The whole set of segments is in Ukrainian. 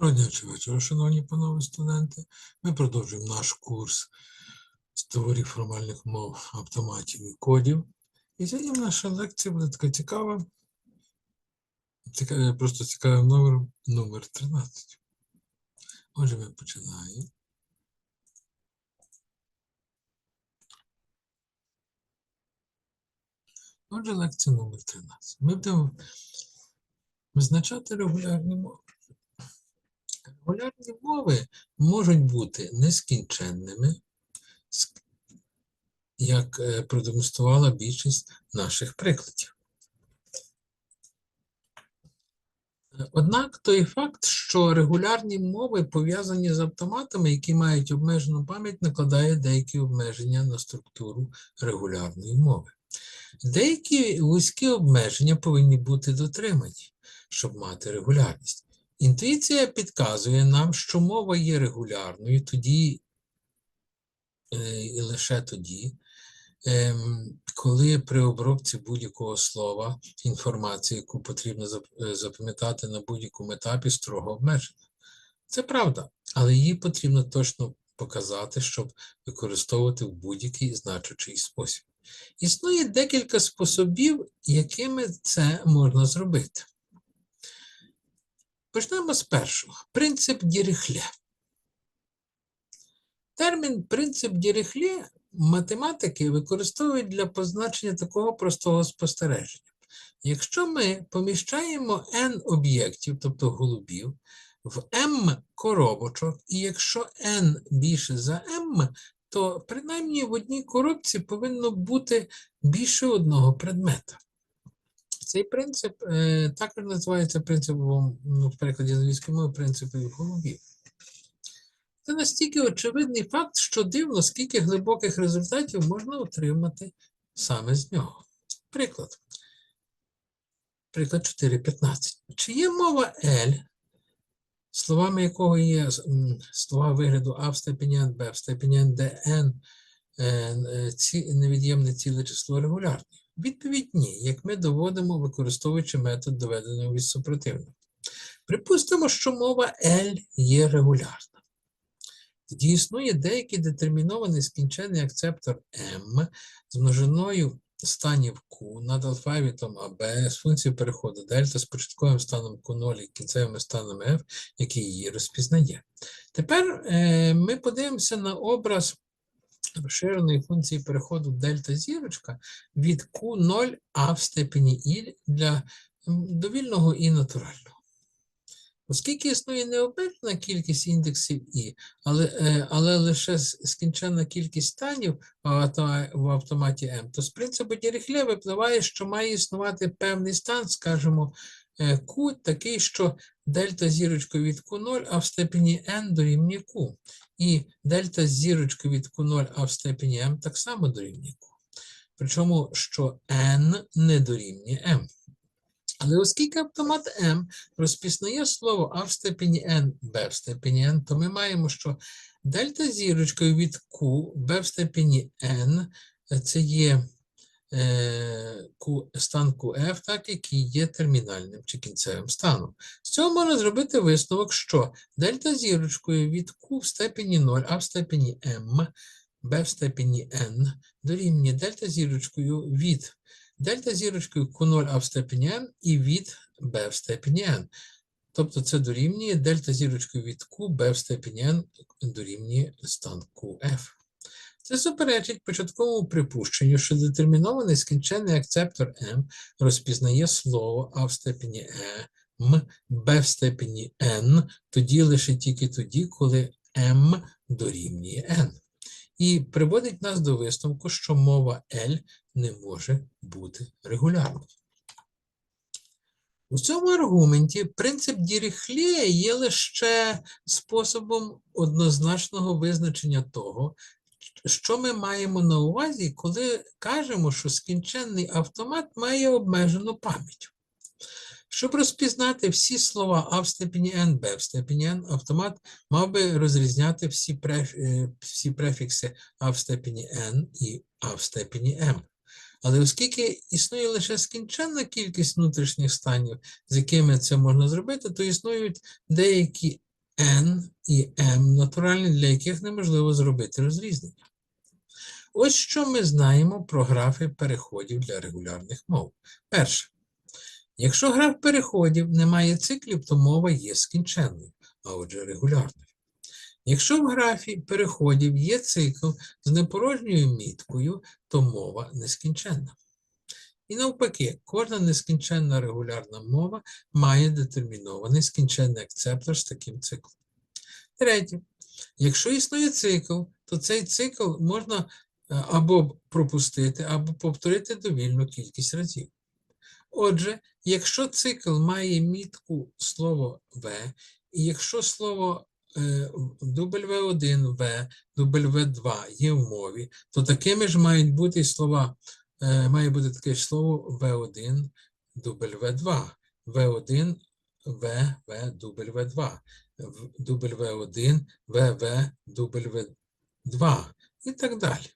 Родячий вечір, шановні панове студенти. Ми продовжуємо наш курс з теорії формальних мов, автоматів і кодів. І сьогодні наша лекція буде така цікава. Ціка- Просто цікавим номером номер 13. Отже, ми починаємо. Отже, лекція номер 13. Ми будемо визначати регулярні мови. Регулярні мови можуть бути нескінченними, як е, продемонструвала більшість наших прикладів. Е, Однак той факт, що регулярні мови пов'язані з автоматами, які мають обмежену пам'ять, накладає деякі обмеження на структуру регулярної мови. Деякі вузькі обмеження повинні бути дотримані, щоб мати регулярність. Інтуїція підказує нам, що мова є регулярною тоді е, і лише тоді, ем, коли при обробці будь-якого слова інформація, яку потрібно е, запам'ятати на будь-якому етапі, строго обмежена. Це правда, але її потрібно точно показати, щоб використовувати в будь-який значущий спосіб. Існує декілька способів, якими це можна зробити. Почнемо з першого. Принцип Діріхле. Термін принцип Діріхле математики використовують для позначення такого простого спостереження. Якщо ми поміщаємо n об'єктів, тобто голубів, в m коробочок, і якщо n більше за m, то принаймні в одній коробці повинно бути більше одного предмета. Цей принцип е, також називається принципом, ну, в перекладі англійської мови, принципів голубів. Це настільки очевидний факт, що дивно, скільки глибоких результатів можна отримати саме з нього. Приклад. Приклад 4.15. Чи є мова L, словами якого є слова вигляду А в степені Б в степені де n е, невід'ємне ціле число регулярне? Відповідь ні, як ми доводимо, використовуючи метод доведеного від супротивника. Припустимо, що мова L є регулярна. Тоді існує деякий детермінований скінчений акцептор M з множиною станів Q над алфавітом AB з функцією переходу дельта з початковим станом Q0 і кінцевим станом F, який її розпізнає. Тепер е, ми подивимося на образ розширеної функції переходу дельта зірочка від Q0 а в степені І для довільного і натурального. Оскільки існує необмежена кількість індексів І, але, е, але лише с- скінченна кількість станів в в автоматі М, то з принципу Діріхле випливає, що має існувати певний стан, скажімо, е, Q, такий, що дельта зірочкою від Q0, а в степені n дорівнює Q. І дельта зірочкою від Q0, а в степені m так само дорівнює Q. Причому, що n не дорівнює m. Але оскільки автомат m розпізнає слово а в степені n, b в степені n, то ми маємо, що дельта зірочкою від q, b в степені n, е, це є е, стан QF, так, який є термінальним чи кінцевим станом. З цього можна зробити висновок, що дельта зірочкою від Q в степені 0, а в степені m, b в степені n дорівнює дельта зірочкою від дельта зірочкою Q0 а в степені n і від b в степені n. Тобто це дорівнює дельта зірочкою від Q, b в степені n дорівнює стан QF. Це суперечить початковому припущенню, що детермінований скінчений акцептор m розпізнає слово а в степені e, m, b в степені n, тоді лише тільки тоді, коли m дорівнює n. І приводить нас до висновку, що мова L не може бути регулярною. У цьому аргументі принцип Діріхлє є лише способом однозначного визначення того, що ми маємо на увазі, коли кажемо, що скінченний автомат має обмежену пам'ять. Щоб розпізнати всі слова А в степені N, Б в степені N, автомат мав би розрізняти всі, преф... е, всі префікси А в степені N і А в степені M. Але оскільки існує лише скінченна кількість внутрішніх станів, з якими це можна зробити, то існують деякі N і M натуральні, для яких неможливо зробити розрізнення. Ось що ми знаємо про графи переходів для регулярних мов. Перше. Якщо граф переходів не має циклів, то мова є скінченною, а отже регулярною. Якщо в графі переходів є цикл з непорожньою міткою, то мова нескінченна. І навпаки, кожна нескінченна регулярна мова має детермінований скінченний акцептор з таким циклом. Третє. Якщо існує цикл, то цей цикл можна або пропустити, або повторити довільну кількість разів. Отже, якщо цикл має мітку слово В, і якщо слово е, W1, В, W2 є в мові, то такими ж мають бути слова, е, має бути таке слово V1, W2, V1, В, В, W2, W1, В, В, W2 і так далі.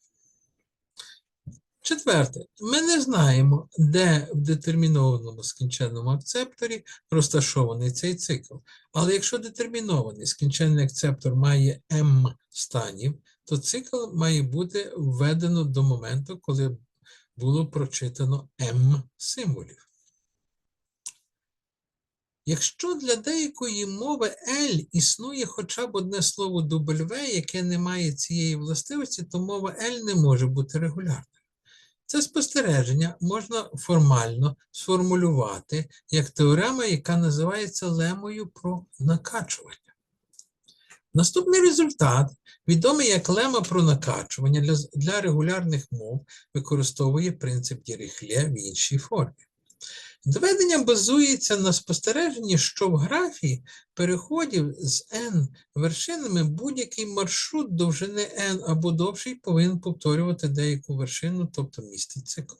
Четверте, ми не знаємо, де в детермінованому скінченному акцепторі розташований цей цикл. Але якщо детермінований скінченний акцептор має m станів, то цикл має бути введено до моменту, коли було прочитано m символів. Якщо для деякої мови L існує хоча б одне слово W, яке не має цієї властивості, то мова L не може бути регулярною. Це спостереження можна формально сформулювати як теорема, яка називається лемою про накачування. Наступний результат, відомий як лема про накачування для, для регулярних мов, використовує принцип Діріхлє в іншій формі. Доведення базується на спостереженні, що в графі переходів з n вершинами будь-який маршрут довжини n або довший повинен повторювати деяку вершину, тобто містить цикл.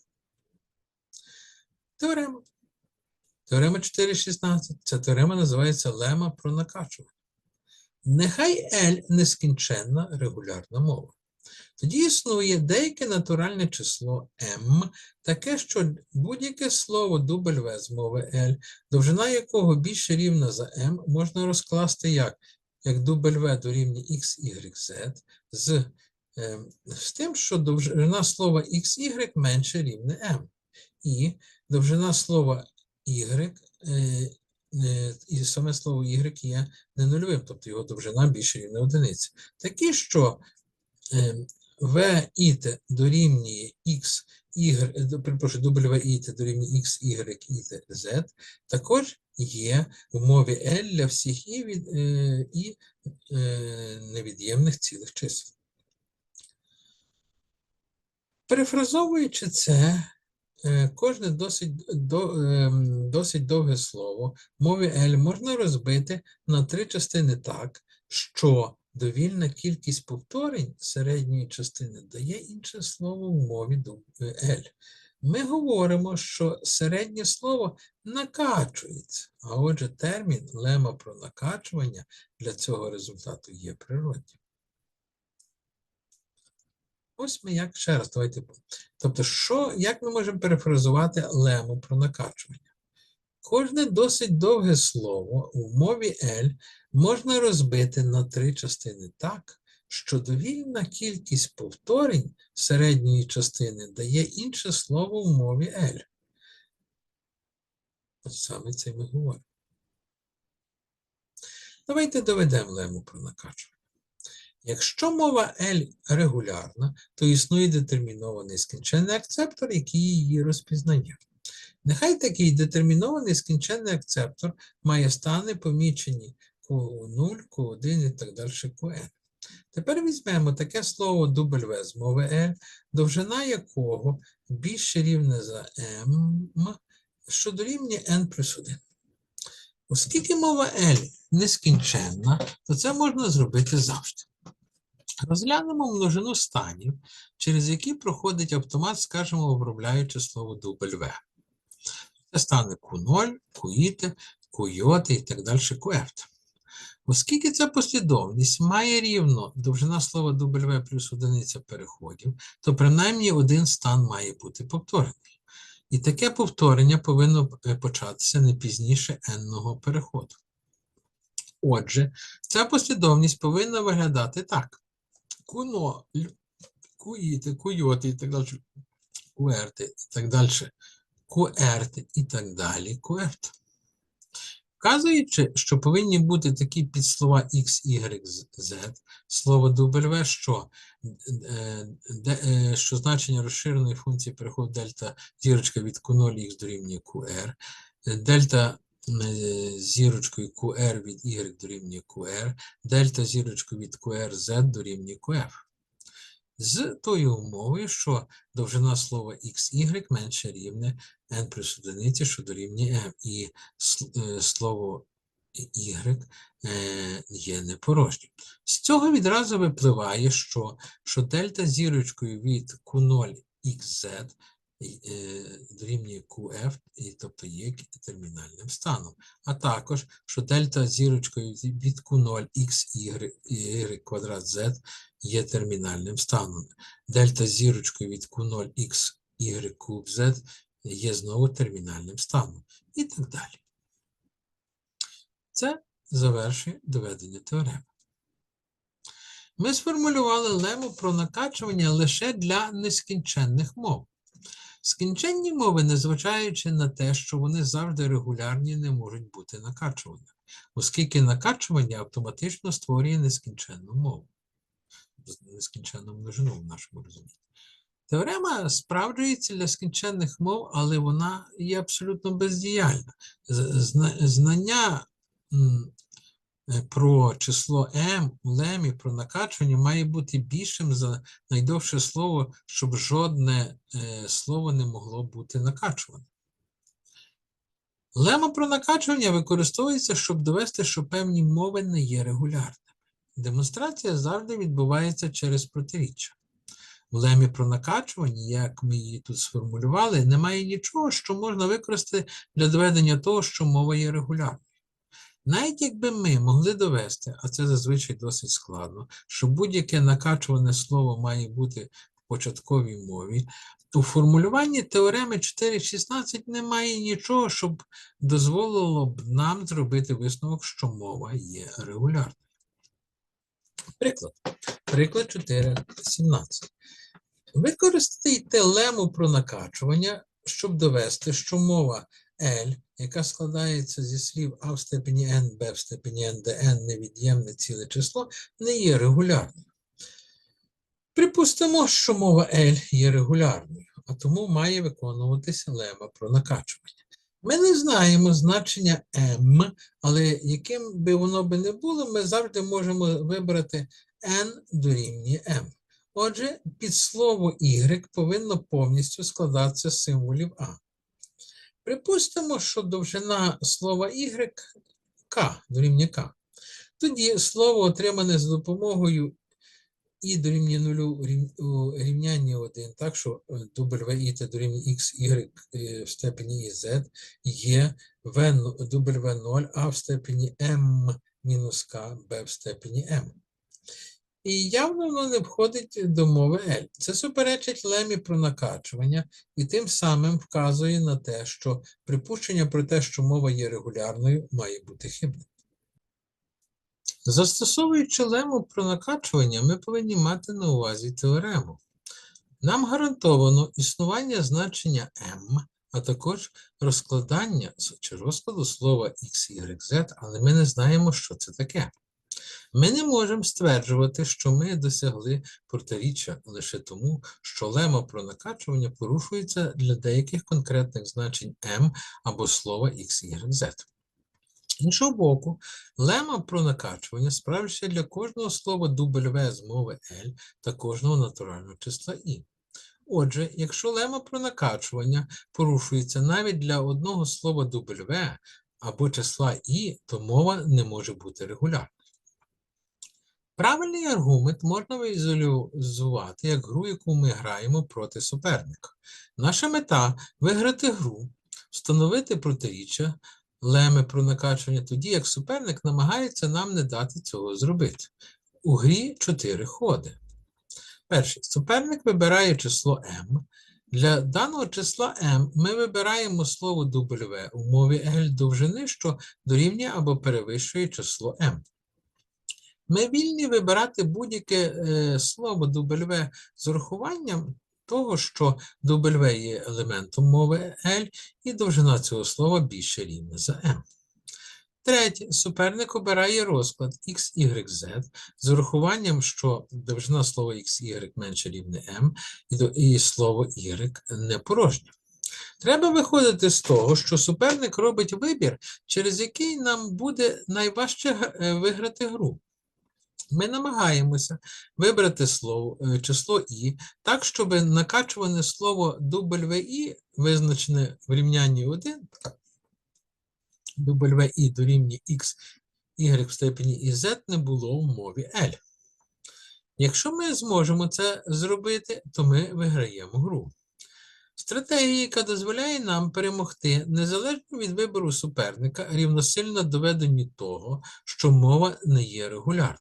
Теорема. Теорема 4.16. Ця теорема називається лема про накачування. Нехай L нескінченна регулярна мова. Тоді існує деяке натуральне число m, таке, що будь-яке слово W з мови L, довжина якого більше рівна за m, можна розкласти як як W дорівнює x, y, z, з, е, з тим, що довжина слова xy менше рівне m. І довжина слова y, е, е, і саме слово y є не нульовим, тобто його довжина більше рівне одиниці. Такі, що v іт дорівнює x, y, перепрошую, w іт дорівнює x, y, іт, z, також є в мові L для всіх і, від, е, і е, невід'ємних цілих чисел. Перефразовуючи це, е, кожне досить, до, е, досить довге слово в мові L можна розбити на три частини так, що довільна кількість повторень середньої частини дає інше слово в мові L. Ми говоримо, що середнє слово накачується, а отже, термін лема про накачування для цього результату є природнім. Ось ми як ще раз давайте. Тобто, що, як ми можемо перефразувати лему про накачування? Кожне досить довге слово у мові L можна розбити на три частини так, що довільна кількість повторень середньої частини дає інше слово в мові L. Саме це ми говоримо. Давайте доведемо лему про накачування. Якщо мова L регулярна, то існує детермінований скінченний акцептор, який її розпізнає. Нехай такий детермінований скінченний акцептор має стани помічені Q0, Q1 і так далі QN. Тепер візьмемо таке слово W з мови L, довжина якого більше рівне за M, що дорівнює N плюс 1. Оскільки мова L нескінченна, то це можна зробити завжди. Розглянемо множину станів, через які проходить автомат, скажімо, обробляючи слово W. Стане Q0, QIT, QJ і так далі QF. Оскільки ця послідовність має рівно довжина слова W плюс одиниця переходів, то принаймні один стан має бути повторений. І таке повторення повинно початися не пізніше n-ного переходу. Отже, ця послідовність повинна виглядати так. Куно, ль- куїти, куйоти і так далі, куерти і так далі, куерти і так далі, куерт. Вказуючи, що повинні бути такі підслова X, Y, Z, слово W, що, е, де, е, що значення розширеної функції переходу дельта зірочка від Q0 X дорівнює QR, дельта е, зірочкою QR від Y дорівнює QR, дельта зірочкою від QR Z дорівнює QF. З тою умовою, що довжина слова XY менше рівне n плюс одиниці, що дорівнює m, і е, слово y е, є непорожнім. З цього відразу випливає, що, що дельта зірочкою від Q0 XZ е, дорівнює QF, і, тобто є термінальним станом. А також, що дельта зірочкою від- від Q0 XY y квадрат Z є термінальним станом. Дельта зірочкою від Q0 x y куб z є знову термінальним станом. І так далі. Це завершує доведення теореми. Ми сформулювали лему про накачування лише для нескінченних мов. Скінченні мови, незважаючи на те, що вони завжди регулярні, не можуть бути накачуваними, оскільки накачування автоматично створює нескінченну мову нескінченну множину в нашому розумінні. Теорема справджується для скінченних мов, але вона є абсолютно бездіяльна. Знання про число m у лемі, про накачування має бути більшим за найдовше слово, щоб жодне е, слово не могло бути накачуване. Лема про накачування використовується, щоб довести, що певні мови не є регулярними. Демонстрація завжди відбувається через протиріччя. В лемі про накачування, як ми її тут сформулювали, немає нічого, що можна використати для доведення того, що мова є регулярною. Навіть якби ми могли довести, а це зазвичай досить складно, що будь-яке накачуване слово має бути в початковій мові, у формулюванні теореми 4.16 немає нічого, щоб дозволило б нам зробити висновок, що мова є регулярною. Приклад. Приклад 4.17. Використайте лему про накачування, щоб довести, що мова L, яка складається зі слів А в степені n, b в степені n, де n невід'ємне ціле число, не є регулярною. Припустимо, що мова L є регулярною, а тому має виконуватися лема про накачування. Ми не знаємо значення m, але яким би воно би не було, ми завжди можемо вибрати n дорівнює m. Отже, під слово y повинно повністю складатися з символів А. Припустимо, що довжина слова y k дорівнює k. Тоді слово, отримане за допомогою і дорівнює нулю у рів- у 1, так що е, WI дорівнює x, y е, в степені z є W0, а в степені m мінус k, b в степені m. І явно воно не входить до мови L. Це суперечить лемі про накачування і тим самим вказує на те, що припущення про те, що мова є регулярною, має бути хибним. Застосовуючи лему про накачування, ми повинні мати на увазі теорему. Нам гарантовано існування значення m, а також розкладання чи розкладу слова x, y, z, але ми не знаємо, що це таке. Ми не можемо стверджувати, що ми досягли протиріччя лише тому, що лема про накачування порушується для деяких конкретних значень m або слова x, y, z. З іншого боку, лема про накачування справжується для кожного слова W з мови L та кожного натурального числа i. Отже, якщо лема про накачування порушується навіть для одного слова W або числа i, то мова не може бути регулярною. Правильний аргумент можна візуалізувати як гру, яку ми граємо проти суперника. Наша мета виграти гру, встановити протиріччя леми про накачування тоді, як суперник намагається нам не дати цього зробити. У грі чотири ходи. Перший. Суперник вибирає число m, Для даного числа m ми вибираємо слово W у мові L довжини, що дорівнює або перевищує число m. Ми вільні вибирати будь-яке е, слово W з урахуванням того, що W є елементом мови L, і довжина цього слова більше рівна за m. Третє, суперник обирає розклад x, y, z з урахуванням, що довжина слова x, y менше рівне m, і слово y не порожнє. Треба виходити з того, що суперник робить вибір, через який нам буде найважче е, виграти гру. Ми намагаємося вибрати слово, е, число і так, щоб накачуване слово WI, визначене в рівнянні 1, WI дорівнює x, y в степені z не було в мові L. Якщо ми зможемо це зробити, то ми виграємо гру. Стратегія, яка дозволяє нам перемогти незалежно від вибору суперника, рівносильно доведенню того, що мова не є регулярною.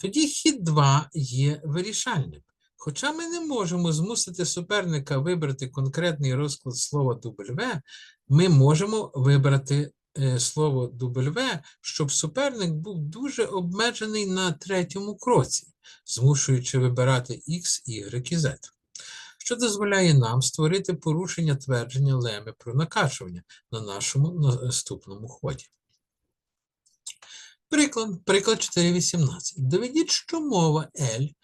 Тоді хід 2 є вирішальним. Хоча ми не можемо змусити суперника вибрати конкретний розклад слова W, ми можемо вибрати е, слово W, щоб суперник був дуже обмежений на третьому кроці, змушуючи вибирати X, Y і Z, що дозволяє нам створити порушення твердження леми про накачування на нашому наступному ході. Приклад, приклад 4.18. Доведіть, що мова L,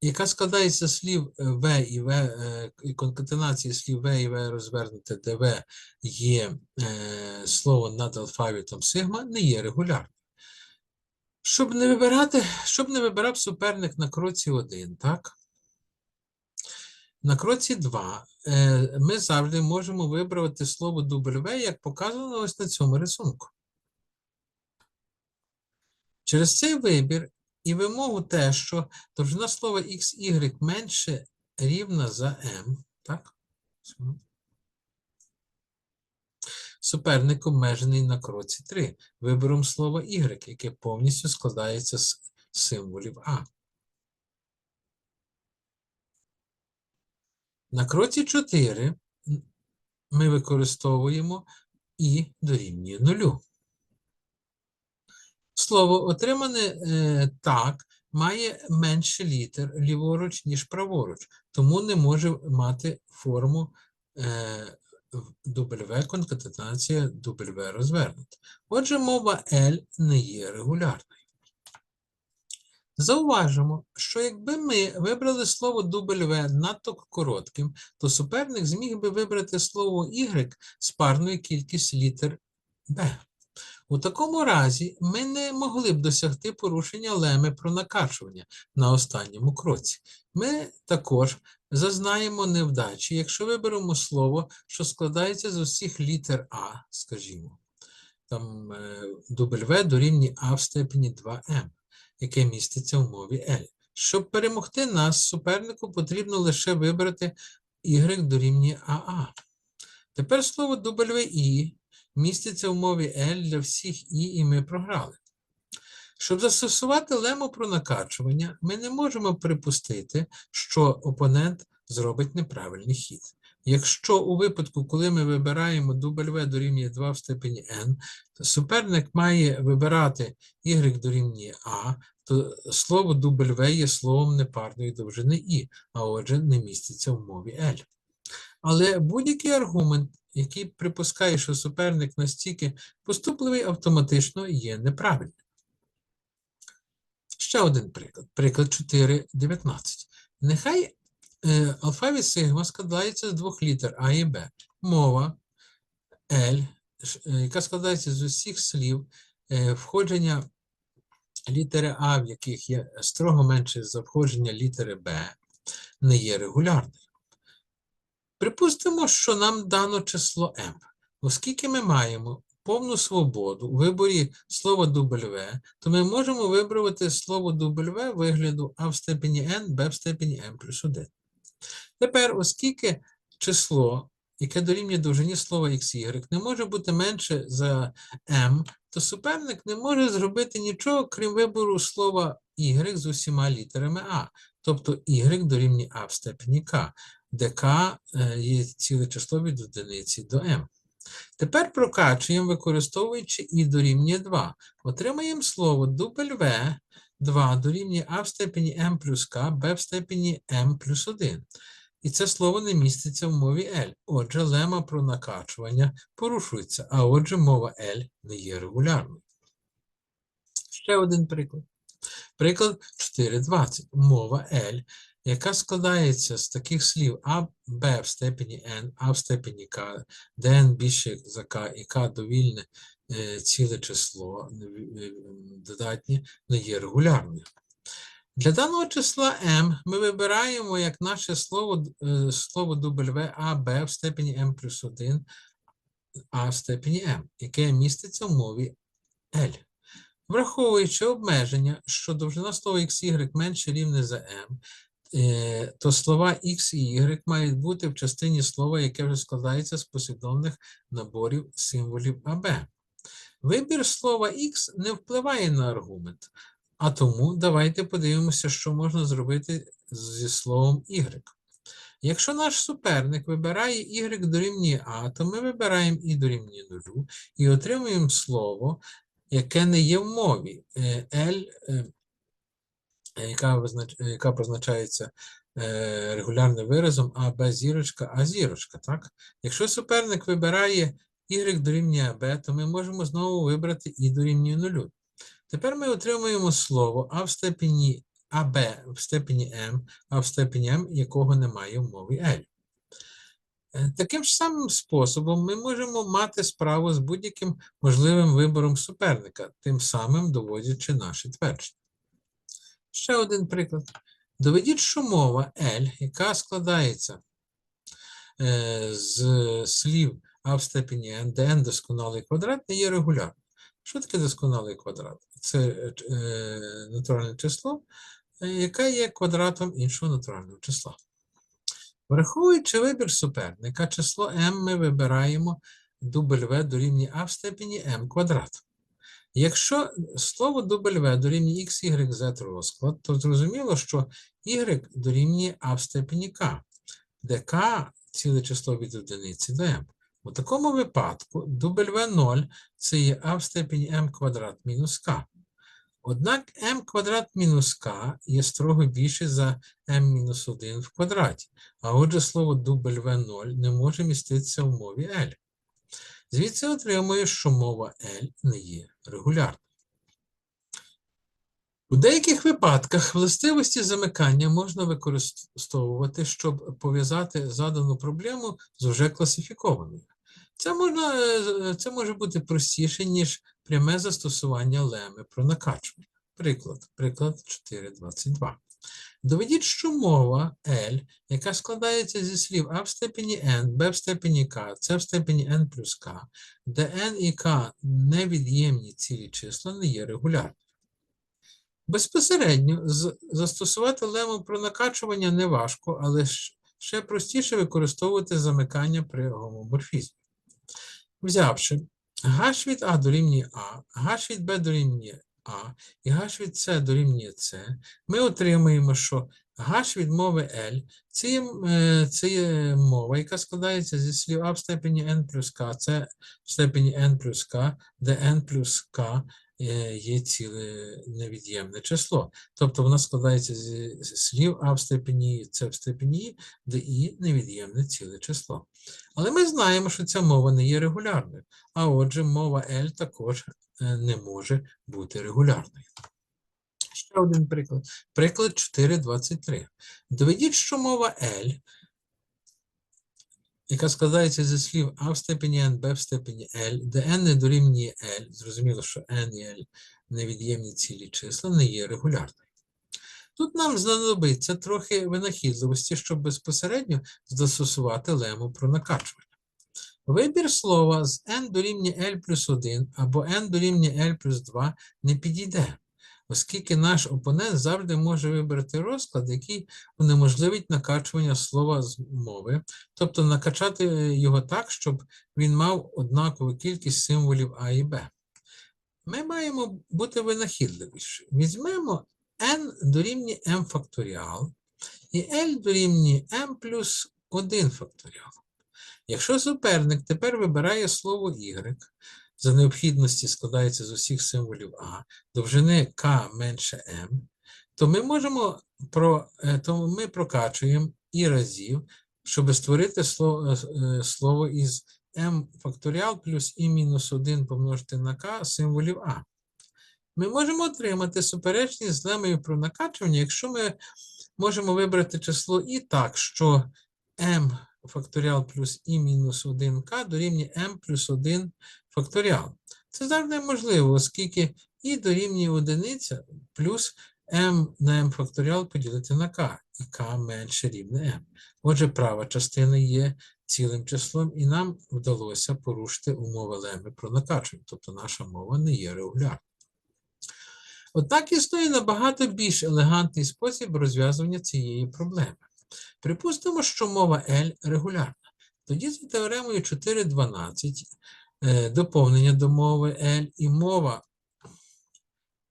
яка складається з слів е, В і В, е, і конкатенації слів В і В розвернуте, де В є е, слово над алфавітом сигма, не є регулярною. Щоб не вибирати, щоб не вибирав суперник на кроці 1, так? На кроці 2 е, ми завжди можемо вибрати слово W, як показано ось на цьому рисунку. Через цей вибір і вимогу те, що довжина слова XY менше рівна за m, так? Суперник обмежений на кроці 3 вибором слова Y, яке повністю складається з символів А. На кроці 4 ми використовуємо і дорівнює нулю. Слово, отримане е, так, має менше літер ліворуч, ніж праворуч, тому не може мати форму е, W конкатенація W розвернута. Отже, мова L не є регулярною. Зауважимо, що якби ми вибрали слово W надто коротким, то суперник зміг би вибрати слово Y з парною кількістю літер B. У такому разі ми не могли б досягти порушення леми про накачування на останньому кроці. Ми також зазнаємо невдачі, якщо виберемо слово, що складається з усіх літер А, скажімо, там е, W дорівнює А в степені 2m, яке міститься в мові L. Щоб перемогти нас, супернику потрібно лише вибрати Y дорівнює АА. Тепер слово WI міститься в мові L для всіх І, і ми програли. Щоб застосувати лему про накачування, ми не можемо припустити, що опонент зробить неправильний хід. Якщо у випадку, коли ми вибираємо W дорівнює 2 в степені n, то суперник має вибирати y дорівнює a, то слово W є словом непарної довжини і, а отже, не міститься в мові L. Але будь-який аргумент, який припускає, що суперник настільки поступливий, автоматично є неправильним. Ще один приклад. Приклад 4.19. Нехай е, алфавіт сигма складається з двох літер А і Б. Мова L, е, яка складається з усіх слів, е, входження літери А, в яких є строго менше за входження літери Б, не є регулярною. Припустимо, що нам дано число m. Оскільки ми маємо повну свободу у виборі слова W, то ми можемо вибрати слово W вигляду А в степені n, Б в степені m плюс 1. Тепер, оскільки число, яке дорівнює довжині слова xy, не може бути менше за m, то суперник не може зробити нічого, крім вибору слова y з усіма літерами А, тобто y дорівнює А в степені k. де е, є ціле число від одиниці до m. Тепер прокачуємо, використовуючи і дорівнює 2. Отримаємо слово W 2 дорівнює а в степені m плюс k, b в степені m плюс 1. І це слово не міститься в мові L. Отже, лема про накачування порушується, а отже, мова L не є регулярною. Ще один приклад. Приклад 4.20. Мова L, яка складається з таких слів А, Б в степені n, А в степені де n більше за k і k довільне е, ціле число додатнє, не є регулярною. Для даного числа m ми вибираємо як наше слово, е, слово W А, Б в степені m плюс 1, А в степені m, яке міститься в мові L. Враховуючи обмеження, що довжина слова x, y менше рівне за m, то слова x і y мають бути в частині слова, яке вже складається з послідовних наборів символів АБ. Вибір слова x не впливає на аргумент, а тому давайте подивимося, що можна зробити зі словом y. Якщо наш суперник вибирає y дорівнює a, то ми вибираємо і дорівнює 0 і отримуємо слово, яке не є в мові. Е, L, е, яка, визнач... е, яка позначається е, регулярним виразом А, Б зірочка, А зірочка. Так? Якщо суперник вибирає y дорівнює b, то ми можемо знову вибрати і дорівнює 0. Тепер ми отримуємо слово А в степені АБ в степені m, а в степені m, якого немає в мові L. Е, Таким ж самим способом ми можемо мати справу з будь-яким можливим вибором суперника, тим самим доводячи наші твердження. Ще один приклад. Доведіть, що мова L, яка складається е, з слів А в степені n досконалий квадрат, не є регулярним. Що таке досконалий квадрат? Це е, натуральне число, е, яке є квадратом іншого натурального числа. Враховуючи вибір суперника, число m ми вибираємо W дорівнює А в степені m квадрат. Якщо слово W дорівнює x, y, z розклад, то зрозуміло, що y дорівнює А в степені k, де k ціле число від одиниці до m. У такому випадку W0 це є А в степені m квадрат мінус k. Однак m квадрат мінус k є строго більше за m мінус 1 в квадраті, а отже слово W0 не може міститися в мові L. Звідси отримує, що мова L не є регулярною. У деяких випадках властивості замикання можна використовувати, щоб пов'язати задану проблему з уже класифікованою. Це, можна, е, це може бути простіше, ніж пряме застосування леми про накачування. Приклад, приклад 4.22. Доведіть, що мова L, яка складається зі слів А в степені n, b в степені k, c в степені n плюс k, де n і k невід'ємні цілі числа, не є регулярною. Безпосередньо застосувати лему про накачування не важко, але ще простіше використовувати замикання при гомоморфізмі. Взявши h від А дорівнює А, h від Б дорівнює А і h від С дорівнює С, ми отримуємо, що h від мови L це є, е, це є мова, яка складається зі слів А в степені n плюс k, це в степені n плюс k, де n плюс k е, є ціле невід'ємне число. Тобто вона складається зі слів А в степені С в степені І, де І невід'ємне ціле число. Але ми знаємо, що ця мова не є регулярною, а отже, мова L також е, не може бути регулярною. Ще один приклад. Приклад 4.23. Доведіть, що мова L, яка складається зі слів А в степені n, b в степені L, де n не дорівнює L, зрозуміло, що n і L невід'ємні цілі числа, не є регулярною. Тут нам знадобиться трохи винахідливості, щоб безпосередньо застосувати лему про накачування. Вибір слова з n дорівнює L плюс 1 або n дорівнює L плюс 2 не підійде, оскільки наш опонент завжди може вибрати розклад, який унеможливить накачування слова з мови, тобто накачати його так, щоб він мав однакову кількість символів А і Б. Ми маємо бути винахідливіші. Візьмемо n дорівнює m факторіал і L дорівнює m плюс 1 факторіал. Якщо суперник тепер вибирає слово y, за необхідності складається з усіх символів А, довжини k менше m, то ми можемо про, е, то ми прокачуємо і разів, щоб створити слово, е, слово із m факторіал плюс і мінус 1 помножити на k символів А. Ми можемо отримати суперечність з лемою про накачування, якщо ми можемо вибрати число і так, що m факторіал плюс і мінус 1k дорівнює m плюс 1 факторіал. Це завжди можливо, оскільки і дорівнює одиниця плюс m на m факторіал поділити на k, і k менше рівне m. Отже, права частина є цілим числом, і нам вдалося порушити умови леми про накачування, тобто наша мова не є регулярною. Однак існує набагато більш елегантний спосіб розв'язування цієї проблеми. Припустимо, що мова L регулярна. Тоді за теоремою 4.12 е, доповнення до мови L і мова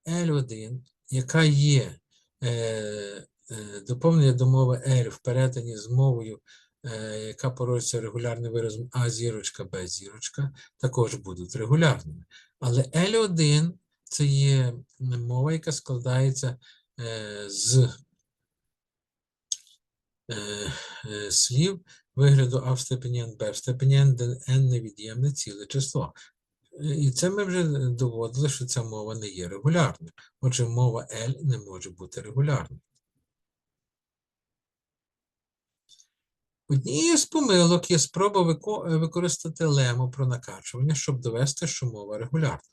L1, яка є е, е, доповнення до мови L в перетині з мовою, яка породиться регулярним виразом А зірочка, Б зірочка, також будуть регулярними. Але L1 це є мова, яка складається е, з е, е, слів вигляду А в степені n, Б в степені n, де n невід'ємне ціле число. І це ми вже доводили, що ця мова не є регулярною. Отже, мова L не може бути регулярною. Однією з помилок є спроба використати лему про накачування, щоб довести, що мова регулярна.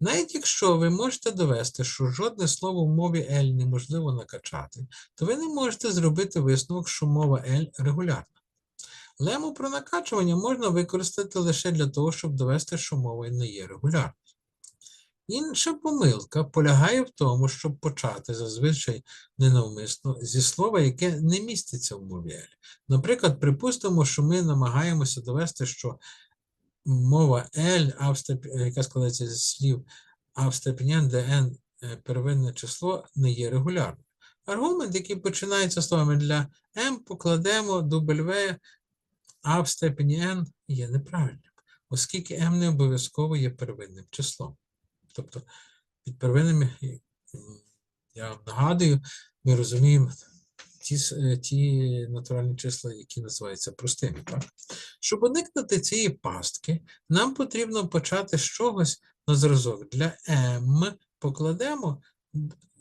Навіть якщо ви можете довести, що жодне слово в мові L неможливо накачати, то ви не можете зробити висновок, що мова L регулярна. Лему про накачування можна використати лише для того, щоб довести, що мова не є регулярною. Інша помилка полягає в тому, щоб почати зазвичай ненавмисно зі слова, яке не міститься в мові L. Наприклад, припустимо, що ми намагаємося довести, що мова L, е, яка складається зі слів а в степені n, де n е, первинне число, не є регулярним. Аргумент, який починається словами для m, покладемо W а в степені n є неправильним, оскільки m не обов'язково є первинним числом. Тобто під первинним, я вам нагадую, ми розуміємо ті, е, ті натуральні числа, які називаються простими. Так? Щоб уникнути цієї пастки, нам потрібно почати з чогось на зразок. Для m покладемо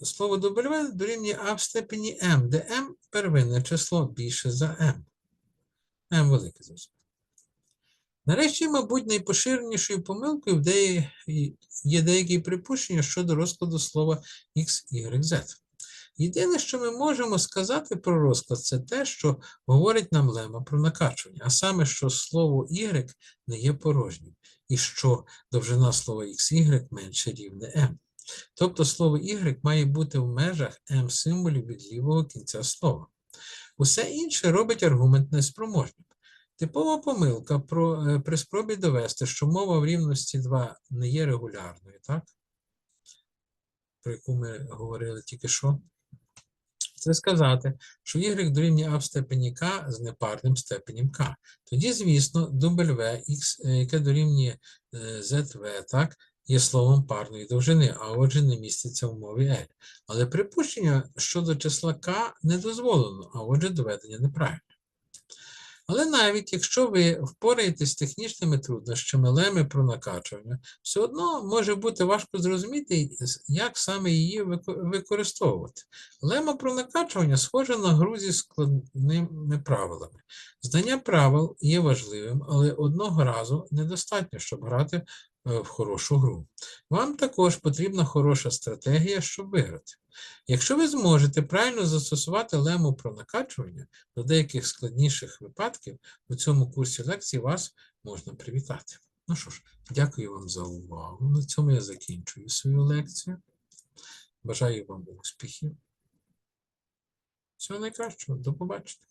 слово W дорівнює а в степені m, де m первинне число більше за m. m велике зв'язок. Нарешті, мабуть, найпоширенішою помилкою в деї- є деякі припущення щодо розкладу слова x, y, z. Єдине, що ми можемо сказати про розклад, це те, що говорить нам лема про накачування, а саме, що слово y не є порожнім, і що довжина слова xy менше рівне m. Тобто слово y має бути в межах m символів від лівого кінця слова. Усе інше робить аргумент неспроможним. Типова помилка про, е, при спробі довести, що мова в рівності 2 не є регулярною, так? Про яку ми говорили тільки що. Це сказати, що y дорівнює а в степені k з непарним степенем k. Тоді, звісно, W, x, е, яке дорівнює е, zv, так, є словом парної довжини, а отже не міститься в мові L. Але припущення щодо числа k не дозволено, а отже доведення неправильне. Але навіть якщо ви впораєтесь з технічними труднощами леми про накачування, все одно може бути важко зрозуміти, як саме її використовувати. Лема про накачування схожа на гру зі складними правилами. Знання правил є важливим, але одного разу недостатньо, щоб грати в хорошу гру. Вам також потрібна хороша стратегія, щоб виграти. Якщо ви зможете правильно застосувати лему про накачування до деяких складніших випадків, у цьому курсі лекцій вас можна привітати. Ну що ж, дякую вам за увагу. На цьому я закінчую свою лекцію. Бажаю вам успіхів. Всього найкращого, до побачення.